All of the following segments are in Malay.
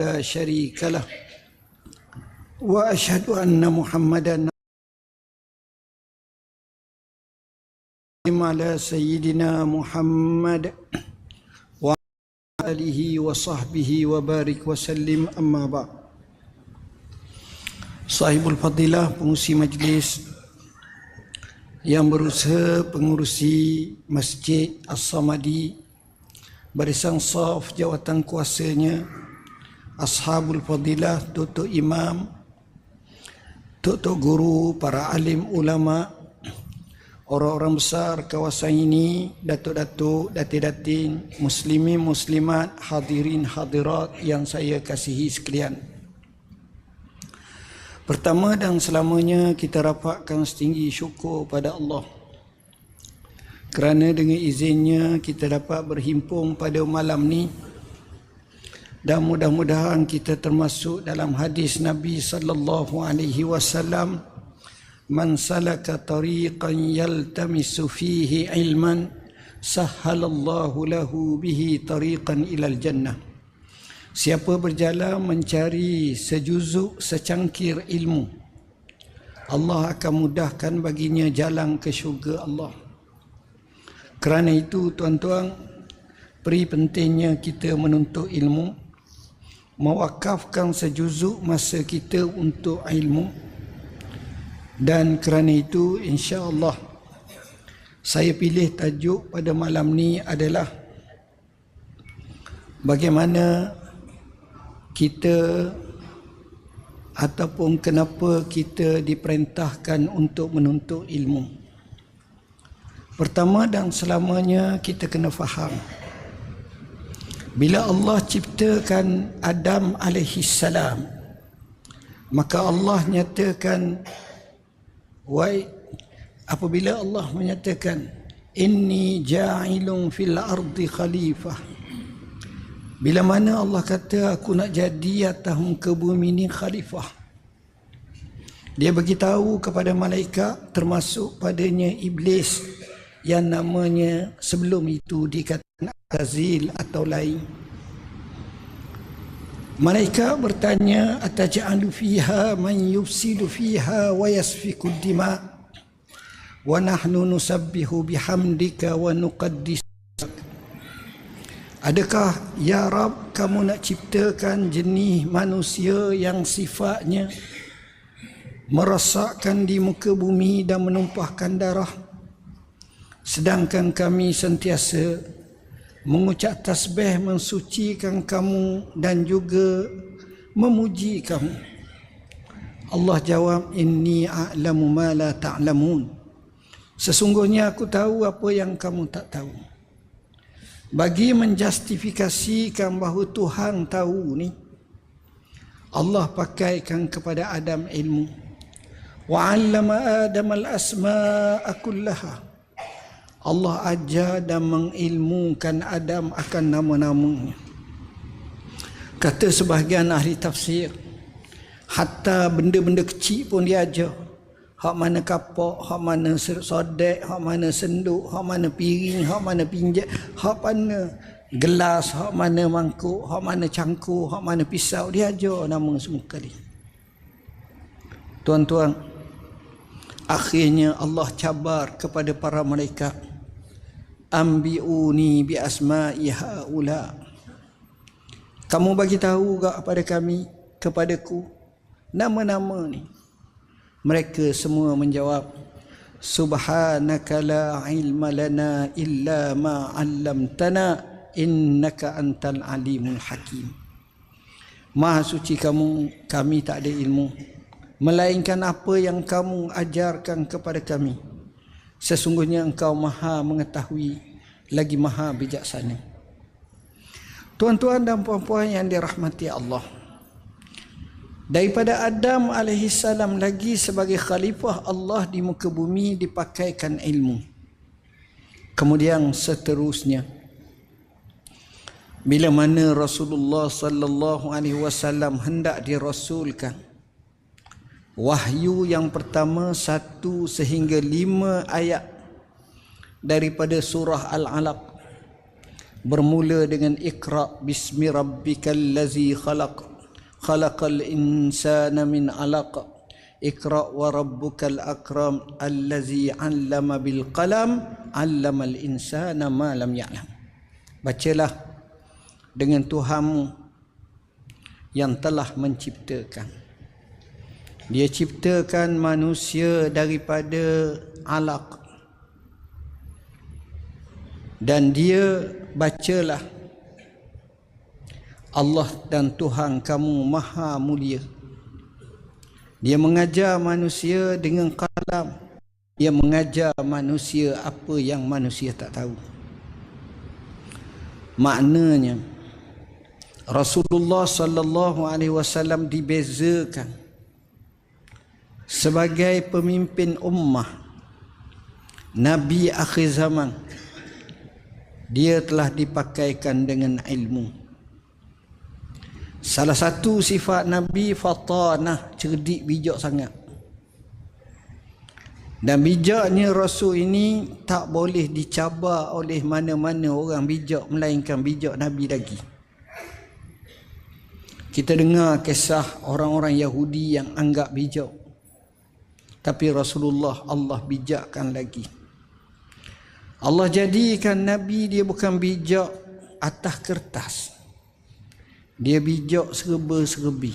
لا شريك له واشهد ان محمدا على سيدنا محمد وعلى اله وصحبه وبارك وسلم اما بعد Sahibul Fadilah pengurusi majlis yang berusaha pengurusi Masjid As-Samadi barisan saf jawatan kuasanya Ashabul Fadilah Tutuk Imam Tutuk Guru para alim ulama orang-orang besar kawasan ini datuk-datuk datin-datin muslimin muslimat hadirin hadirat yang saya kasihi sekalian. Pertama dan selamanya kita rapatkan setinggi syukur pada Allah. Kerana dengan izinnya kita dapat berhimpun pada malam ni dan mudah-mudahan kita termasuk dalam hadis Nabi sallallahu alaihi wasallam man salaka tariqan yaltamisu fihi ilman sahhalallahu lahu bihi tariqan ilal jannah. Siapa berjalan mencari sejuzuk secangkir ilmu Allah akan mudahkan baginya jalan ke syurga Allah. Kerana itu tuan-tuan Peri pentingnya kita menuntut ilmu Mewakafkan sejuzuk masa kita untuk ilmu Dan kerana itu insya Allah Saya pilih tajuk pada malam ni adalah Bagaimana kita ataupun kenapa kita diperintahkan untuk menuntut ilmu. Pertama dan selamanya kita kena faham. Bila Allah ciptakan Adam alaihi salam, maka Allah nyatakan wai apabila Allah menyatakan inni ja'ilun fil ardi khalifah bila mana Allah kata aku nak jadi atas muka bumi ni khalifah. Dia beritahu kepada malaikat termasuk padanya iblis yang namanya sebelum itu dikatakan Azil atau lain. Malaikat bertanya ataj'alu fiha man yufsidu fiha wa yasfiku dima? Wa nahnu nusabbihu bihamdika wa nuqaddis. Adakah ya Rab kamu nak ciptakan jenis manusia yang sifatnya merosakkan di muka bumi dan menumpahkan darah? Sedangkan kami sentiasa mengucap tasbih mensucikan kamu dan juga memuji kamu. Allah jawab inni a'lamu ma la ta'lamun. Sesungguhnya aku tahu apa yang kamu tak tahu. Bagi menjustifikasikan bahawa Tuhan tahu ni Allah pakaikan kepada Adam ilmu. Wa 'allama Adam al-asma'a kullaha Allah ajar dan mengilmukan Adam akan nama-namanya. Kata sebahagian ahli tafsir hatta benda-benda kecil pun dia ajar. Hak mana kapak, hak mana sodek, hak mana senduk, hak mana piring, hak mana pinjat, hak mana gelas, hak mana mangkuk, hak mana cangkuk, hak mana pisau, dia ajar nama semua kali. Tuan-tuan, akhirnya Allah cabar kepada para malaikat, ambiuni bi asma'i haula. Kamu bagi tahu gak kepada kami, kepadaku, nama-nama ni. Mereka semua menjawab Subhanaka la ilma lana illa ma 'allamtana innaka antal alimul hakim Maha suci kamu kami tak ada ilmu melainkan apa yang kamu ajarkan kepada kami sesungguhnya engkau maha mengetahui lagi maha bijaksana Tuan-tuan dan puan-puan yang dirahmati Allah Daripada Adam AS lagi sebagai khalifah Allah di muka bumi dipakaikan ilmu. Kemudian seterusnya bila mana Rasulullah sallallahu alaihi wasallam hendak dirasulkan wahyu yang pertama satu sehingga lima ayat daripada surah Al-Alaq. Bermula dengan Iqra bismi rabbikal ladzi khalaq khalaqal insana min 'alaq. Iqra wa rabbukal akram allazi 'allama bil qalam 'allamal insana ma lam ya'lam. Bacalah dengan Tuhanmu yang telah menciptakan dia ciptakan manusia daripada alaq. Dan dia bacalah Allah dan Tuhan kamu maha mulia. Dia mengajar manusia dengan kalam. Dia mengajar manusia apa yang manusia tak tahu. Maknanya Rasulullah sallallahu alaihi wasallam dibezakan sebagai pemimpin ummah nabi akhir zaman dia telah dipakaikan dengan ilmu. Salah satu sifat nabi fatanah cerdik bijak sangat. Dan bijaknya rasul ini tak boleh dicabar oleh mana-mana orang bijak melainkan bijak nabi lagi. Kita dengar kisah orang-orang Yahudi yang anggap bijak tapi Rasulullah Allah bijakkan lagi Allah jadikan Nabi dia bukan bijak atas kertas. Dia bijak serba-serbi.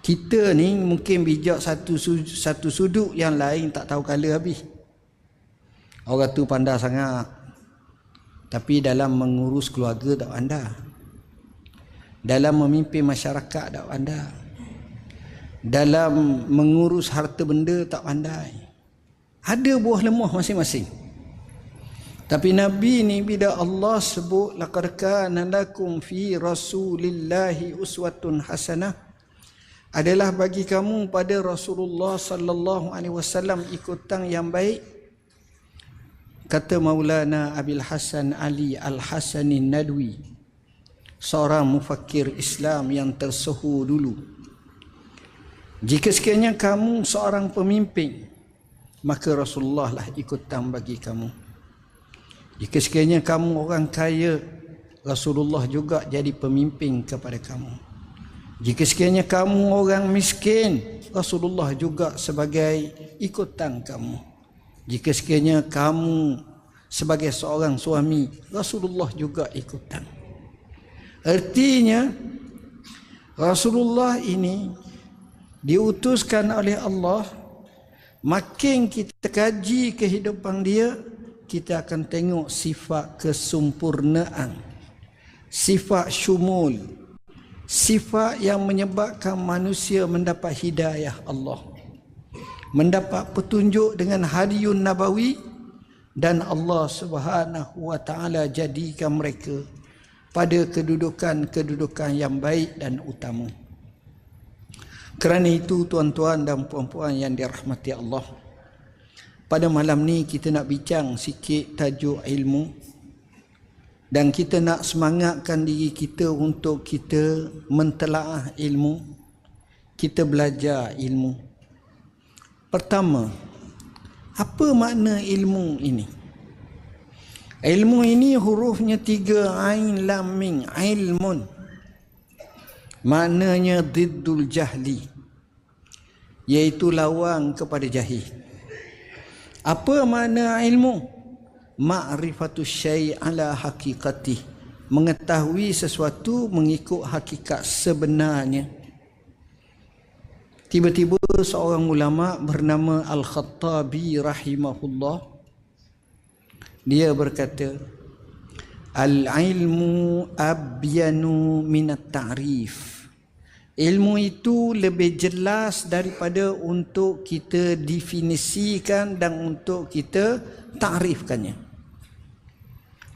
Kita ni mungkin bijak satu satu sudut yang lain tak tahu kala habis. Orang tu pandai sangat. Tapi dalam mengurus keluarga tak pandai. Dalam memimpin masyarakat tak pandai. Dalam mengurus harta benda tak pandai. Ada buah lemah masing-masing. Tapi Nabi ni bila Allah sebut laqad kana lakum fi rasulillahi uswatun hasanah adalah bagi kamu pada Rasulullah sallallahu alaihi wasallam ikutan yang baik kata Maulana Abil Hasan Ali Al-Hasani Nadwi seorang mufakir Islam yang tersuhu dulu jika sekiranya kamu seorang pemimpin maka Rasulullah lah ikutan bagi kamu jika sekiranya kamu orang kaya, Rasulullah juga jadi pemimpin kepada kamu. Jika sekiranya kamu orang miskin, Rasulullah juga sebagai ikutan kamu. Jika sekiranya kamu sebagai seorang suami, Rasulullah juga ikutan. Artinya, Rasulullah ini diutuskan oleh Allah makin kita kaji kehidupan dia kita akan tengok sifat kesempurnaan sifat syumul sifat yang menyebabkan manusia mendapat hidayah Allah mendapat petunjuk dengan hadiyun nabawi dan Allah Subhanahu wa taala jadikan mereka pada kedudukan-kedudukan yang baik dan utama kerana itu tuan-tuan dan puan-puan yang dirahmati Allah pada malam ni kita nak bincang sikit tajuk ilmu dan kita nak semangatkan diri kita untuk kita mentelaah ilmu kita belajar ilmu. Pertama apa makna ilmu ini? Ilmu ini hurufnya tiga ain lam mim ilmun maknanya diddul jahli iaitu lawan kepada jahil apa makna ilmu? Ma'rifatu syai' ala haqiqati. Mengetahui sesuatu mengikut hakikat sebenarnya. Tiba-tiba seorang ulama bernama Al-Khattabi rahimahullah. Dia berkata, Al-ilmu abyanu minat ta'rif. Ilmu itu lebih jelas daripada untuk kita definisikan dan untuk kita takrifkannya.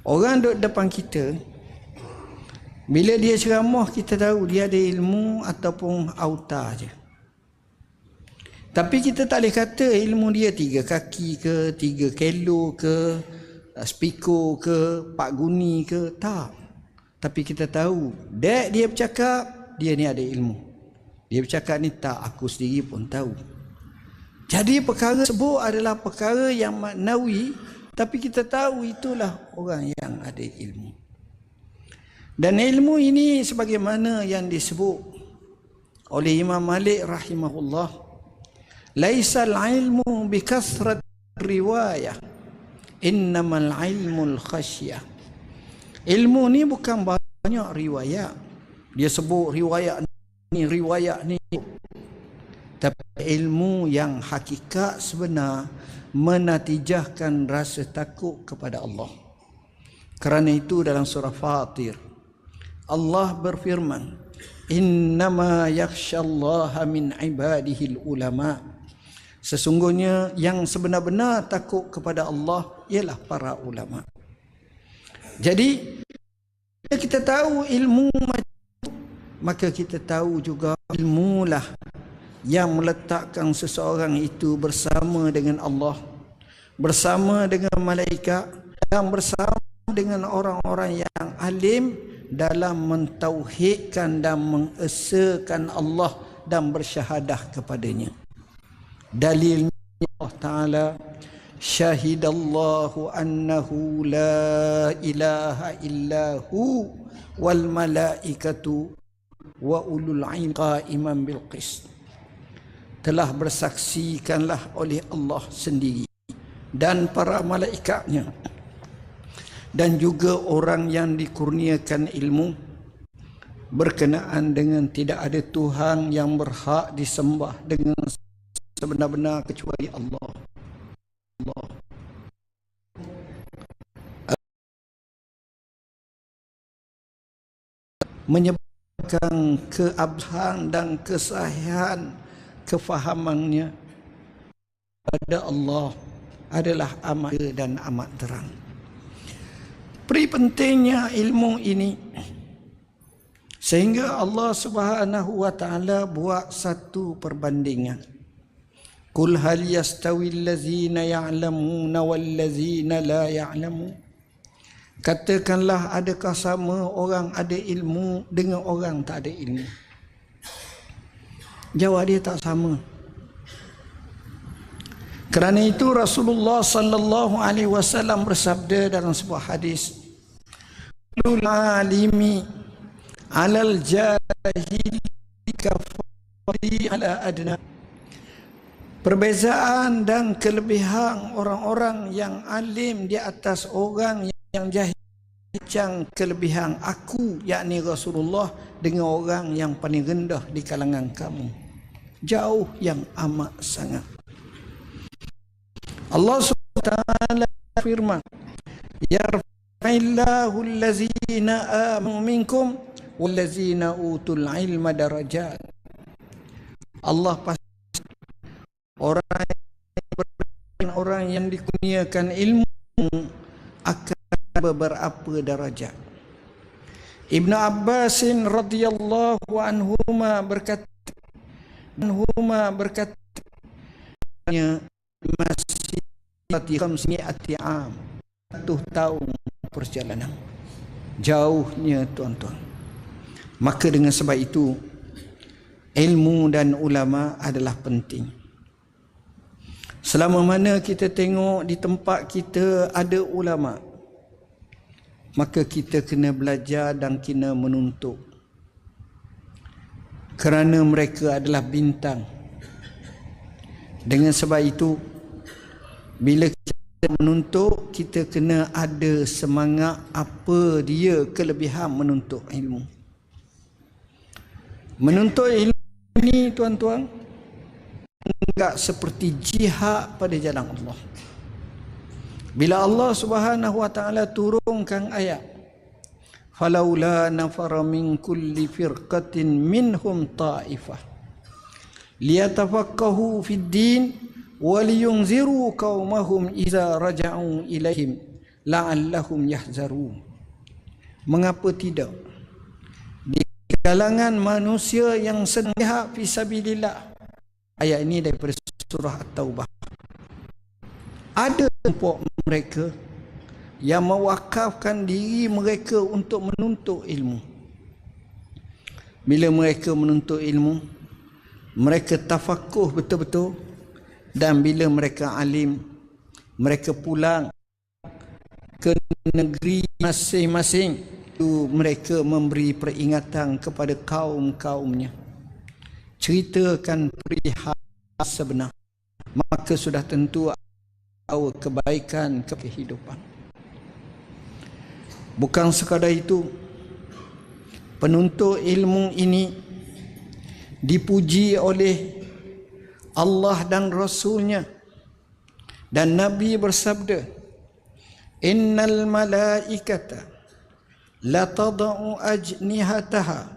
Orang duduk depan kita, bila dia ceramah kita tahu dia ada ilmu ataupun auta je. Tapi kita tak boleh kata ilmu dia tiga kaki ke, tiga kilo ke, speaker ke, pak guni ke, tak. Tapi kita tahu, dek dia bercakap, dia ni ada ilmu. Dia bercakap ni tak aku sendiri pun tahu. Jadi perkara tersebut adalah perkara yang maknawi tapi kita tahu itulah orang yang ada ilmu. Dan ilmu ini sebagaimana yang disebut oleh Imam Malik rahimahullah laisal ilmu bi kasrat riwayah innamal ilmul khasyah ilmu ni bukan banyak riwayat. Dia sebut riwayat ni riwayat ni. Tapi ilmu yang hakikat sebenar menatijahkan rasa takut kepada Allah. Kerana itu dalam surah Fatir Allah berfirman innama yakhshallaha min ibadihi ulama sesungguhnya yang sebenar-benar takut kepada Allah ialah para ulama jadi kita tahu ilmu maka kita tahu juga ilmulah yang meletakkan seseorang itu bersama dengan Allah bersama dengan malaikat dan bersama dengan orang-orang yang alim dalam mentauhidkan dan mengesakan Allah dan bersyahadah kepadanya. Dalilnya Allah Ta'ala Syahidallahu annahu la ilaha illahu wal malaikatu wa ulul ain qa'iman bil qist. Telah bersaksikanlah oleh Allah sendiri dan para malaikatnya dan juga orang yang dikurniakan ilmu berkenaan dengan tidak ada Tuhan yang berhak disembah dengan sebenar-benar kecuali Allah. Allah. menyebabkan keabsahan dan kesahihan kefahamannya pada Allah adalah amat dan amat terang. Peri pentingnya ilmu ini sehingga Allah Subhanahu wa taala buat satu perbandingan. Qul hal yastawi allazina ya'lamuna wal ladzina la ya'lamun. Katakanlah adakah sama orang ada ilmu dengan orang tak ada ilmu? Jawab dia tak sama. Kerana itu Rasulullah sallallahu alaihi wasallam bersabda dalam sebuah hadis Lul alimi alal jahili kafari ala adna Perbezaan dan kelebihan orang-orang yang alim di atas orang yang jahil macam kelebihan aku yakni Rasulullah dengan orang yang paling rendah di kalangan kamu. Jauh yang amat sangat. Allah SWT firman Yarfa'illahu allazina amanu minkum wallazina utul ilma darajat. Allah pasti orang yang orang yang dikurniakan ilmu akan beberapa darajat. Ibn Abbas radhiyallahu anhuma berkata anhuma berkata masih khamsiyati am satu tahun perjalanan. Jauhnya tuan-tuan. Maka dengan sebab itu ilmu dan ulama adalah penting selama mana kita tengok di tempat kita ada ulama maka kita kena belajar dan kena menuntut. Kerana mereka adalah bintang. Dengan sebab itu bila kita menuntut kita kena ada semangat apa dia kelebihan menuntut ilmu. Menuntut ilmu ini tuan-tuan enggak seperti jihad pada jalan Allah. Bila Allah Subhanahu wa taala turunkan ayat falaula nafara min kulli firqatin minhum ta'ifah. Liyatafaqahu fid din waliyunziru qaumahum iza raja'u ilaihim la'allahum yahzarun. Mengapa tidak? Di kalangan manusia yang sedang fi sabilillah ayat ini daripada surah at-taubah. Ada kelompok mereka yang mewakafkan diri mereka untuk menuntut ilmu. Bila mereka menuntut ilmu mereka tafakuh betul-betul dan bila mereka alim mereka pulang ke negeri masing-masing. Itu mereka memberi peringatan kepada kaum-kaumnya ceritakan perihal sebenar maka sudah tentu tahu kebaikan kehidupan. Bukan sekadar itu penuntut ilmu ini dipuji oleh Allah dan Rasulnya. Dan Nabi bersabda innal malaikata la tad'u ajnihataha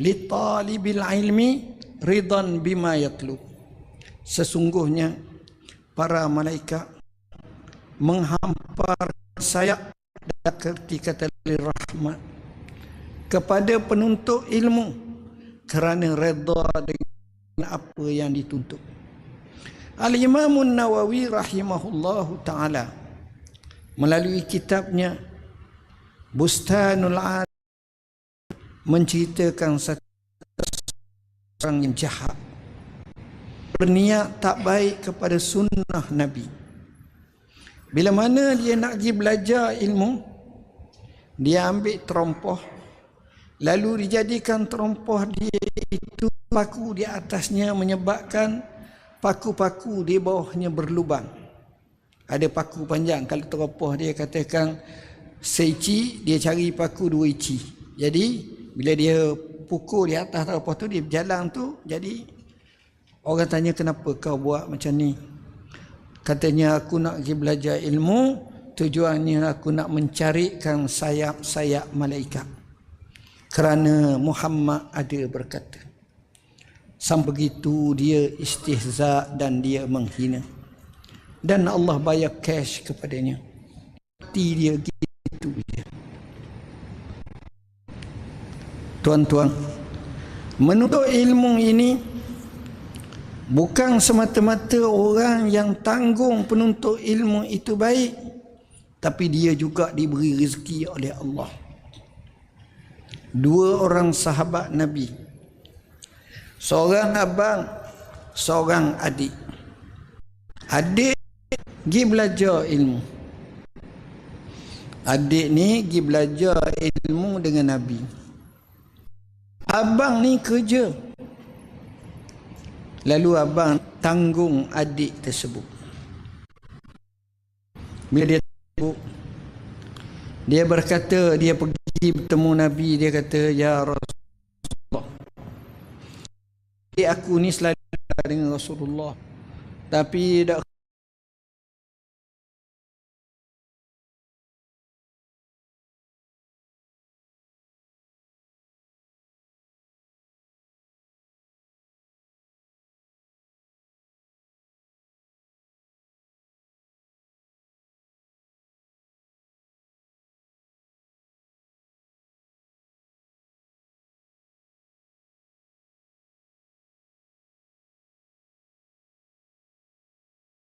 li talibil ilmi ridan bima yatlu. Sesungguhnya para malaikat menghampar sayap dan ketika tali rahmat kepada penuntut ilmu kerana redha dengan apa yang dituntut. Al-Imam Nawawi rahimahullahu taala melalui kitabnya Bustanul Ad menceritakan satu orang yang jahat. Berniat tak baik kepada sunnah Nabi. Bila mana dia nak pergi belajar ilmu dia ambil terompah lalu dijadikan terompah dia itu paku di atasnya menyebabkan paku-paku di bawahnya berlubang. Ada paku panjang. Kalau terompah dia katakan seici dia cari paku dua ici jadi bila dia pukul di atas terompah tu dia berjalan tu jadi orang tanya kenapa kau buat macam ni katanya aku nak pergi belajar ilmu tujuannya aku nak mencarikan sayap-sayap malaikat kerana Muhammad ada berkata Sampai begitu dia istihza dan dia menghina. Dan Allah bayar cash kepadanya. Hati dia gitu dia. Tuan-tuan, menuntut ilmu ini bukan semata-mata orang yang tanggung penuntut ilmu itu baik, tapi dia juga diberi rezeki oleh Allah. Dua orang sahabat Nabi Seorang abang, seorang adik. Adik pergi belajar ilmu. Adik ni pergi belajar ilmu dengan Nabi. Abang ni kerja. Lalu abang tanggung adik tersebut. Bila dia tanggung, dia berkata, dia pergi bertemu Nabi, dia kata, Ya Rasul, aku ni selalu dengan Rasulullah tapi dak